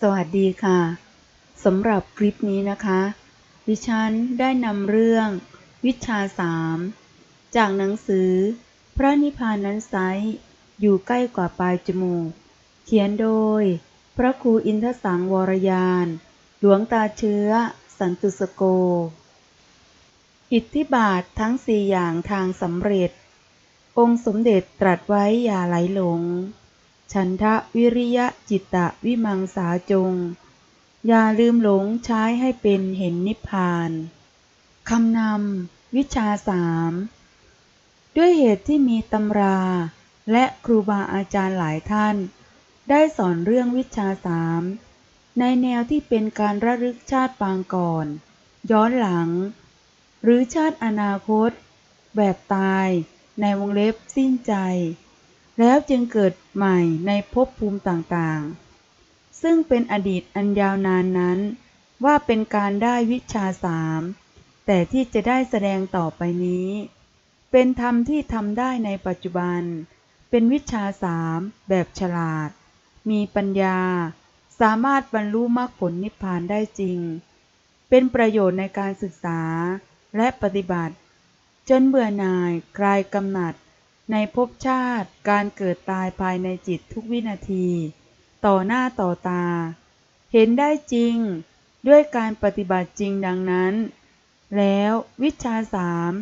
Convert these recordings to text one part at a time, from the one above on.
สวัสดีค่ะสำหรับคลิปนี้นะคะ ดิฉันได้นำเรื่องวิชาสามจากหนังสือ พระนิพพานนั้นไซอยู่ใกล้กว่าปลายจมูก เขียนโดย พระครูอินทสังวรยาน หลวงตาเชื้อ สันตุสโก อิทธิบาททั้งสี่อย่างทางสำเร็จ องค์สมเด็จตรัสไว้อย่าไหลหลง ฉันทะวิริยะจิตตะวิมังสาจง อย่าลืมหลงใช้ให้เป็นเห็นนิพพานคำนำวิชาสามด้วยเหตุที่มีตำรา และครูบาอาจารย์หลายท่าน ได้สอนเรื่องวิชาสามในแนวที่เป็นการระลึกชาติปางก่อน ย้อนหลัง หรือชาติอนาคต แบบตาย ในวงเล็บสิ้นใจ แล้วจึงเกิดใหม่ในภพภูมิต่างๆ ซึ่งเป็นอดีตอันยาวนานนั้น ว่าเป็นการได้วิชาสามแต่ที่จะได้แสดงต่อไปนี้ เป็นธรรมที่ทำได้ในปัจจุบัน เป็นวิชาสามแบบฉลาด มีปัญญา สามารถบรรลุมรรคผลนิพพานได้จริง เป็นประโยชน์ในการศึกษาและปฏิบัติ จนเบื่อหน่ายคลายกำหนัด ในภพชาติการเกิดตายภายในจิตทุกวินาที ต่อหน้าต่อตา เห็นได้จริง ด้วยการปฏิบัติจริงดังนั้น แล้ววิชาสาม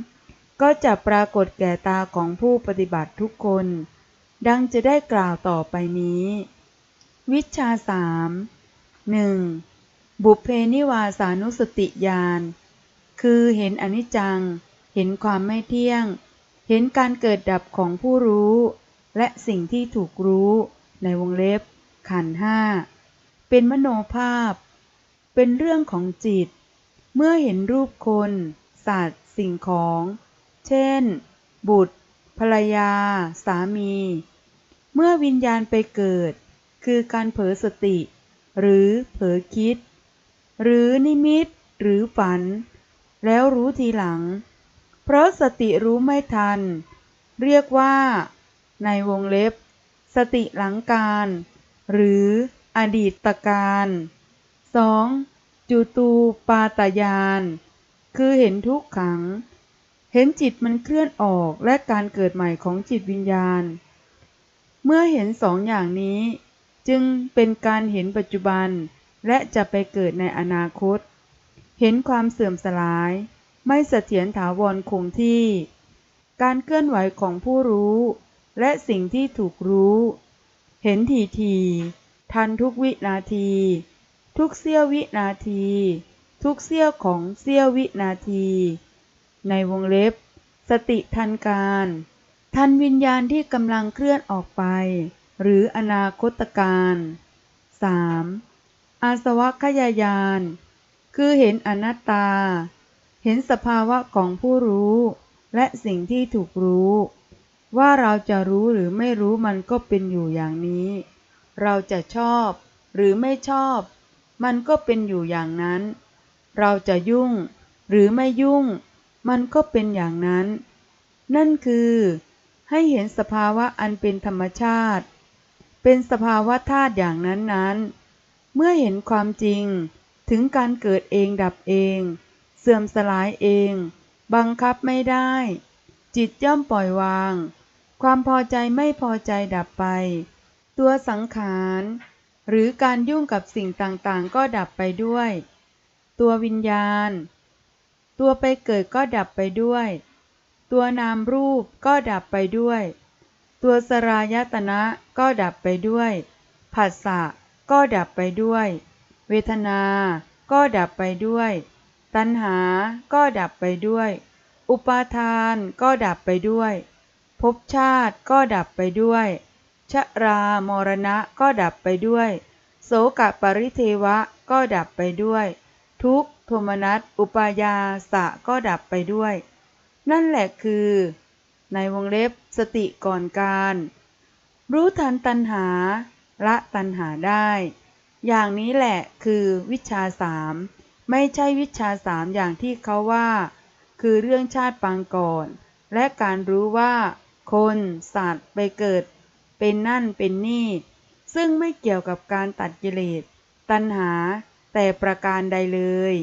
ก็จะปรากฏแก่ตาของผู้ปฏิบัติทุกคน ดังจะได้กล่าวต่อไปนี้ วิชาสามหนึ่งบุพเพนิวาสานุสติญาณคือเห็นอนิจจัง เห็นความไม่เที่ยง เห็นการเกิดดับของผู้รู้ และสิ่งที่ถูกรู้ในวงเล็บ ขันห้า เป็นมโนภาพ เป็นเรื่องของจิต เมื่อเห็นรูปคน สัตว์ สิ่งของ เช่น บุตร ภรรยา สามี เมื่อวิญญาณไปเกิด คือการเผลอสติ หรือเผลอคิด หรือนิมิต หรือฝัน แล้วรู้ทีหลัง เพราะสติรู้ไม่ทัน เรียกว่า ในวงเล็บ สติหลังการ หรืออดีตการ 2. จุตูปาตยาน คือเห็นทุกขัง เห็นจิตมันเคลื่อนออกและการเกิดใหม่ของจิตวิญญาณ เมื่อเห็นสองอย่างนี้ จึงเป็นการเห็นปัจจุบันและจะไปเกิดในอนาคต เห็นความเสื่อมสลาย ไม่เสถียรถาวรคงที่ การเคลื่อนไหวของผู้รู้ และสิ่งที่ถูกรู้ เห็นทีที ทันทุกวินาที ทุกเสี้ยววินาที ทุกเสี้ยวของเสี้ยววินาที ในวงเล็บ สติทันการ ทันวิญญาณที่กำลังเคลื่อนออกไป หรืออนาคตการ 3. อาสวะขยายาน คือเห็นอนัตตา เห็นสภาวะของผู้รู้ และสิ่งที่ถูกรู้ ว่าเราจะรู้หรือไม่รู้มันก็เป็นอยู่อย่างนี้ เราจะชอบหรือไม่ชอบ มันก็เป็นอยู่อย่างนั้น เราจะยุ่งหรือไม่ยุ่ง มันก็เป็นอย่างนั้น นั่นคือ ให้เห็นสภาวะอันเป็นธรรมชาติ เป็นสภาวะธาตุอย่างนั้นๆเมื่อเห็นความจริงถึงการเกิดเองดับเอง เสื่อมสลายเอง บังคับไม่ได้ จิตย่อมปล่อยวาง ความพอใจไม่พอใจดับไป ตัวสังขาร หรือการยุ่งกับสิ่งต่างๆ ก็ดับไปด้วย ตัววิญญาณ ตัวไปเกิดก็ดับไปด้วย ตัวนามรูปก็ดับไปด้วย ตัวสรายตนะก็ดับไปด้วยผัสสะก็ดับไปด้วย เวทนา ก็ดับไปด้วย ตัณหาก็ดับไปด้วย อุปาทานก็ดับไปด้วยภพชาติก็ดับไปด้วย ชรามรณะก็ดับไปด้วย โสกปริเทวะก็ดับไปด้วย ทุกโทมนัสอุปายาสะก็ดับไปด้วย นั่นแหละคือ ในวงเล็บสติก่อนการ รู้ทันตัณหา ละตัณหาได้ อย่างนี้แหละคือวิชาสาม ไม่ใช่วิชาสามอย่างที่เขาว่า คือเรื่องชาติปางก่อน และการรู้ว่า คนสัตว์ไปเกิด เป็นนั่นเป็นนี่ ซึ่งไม่เกี่ยวกับการตัดกิเลสตัณหาแต่ประการใดเลย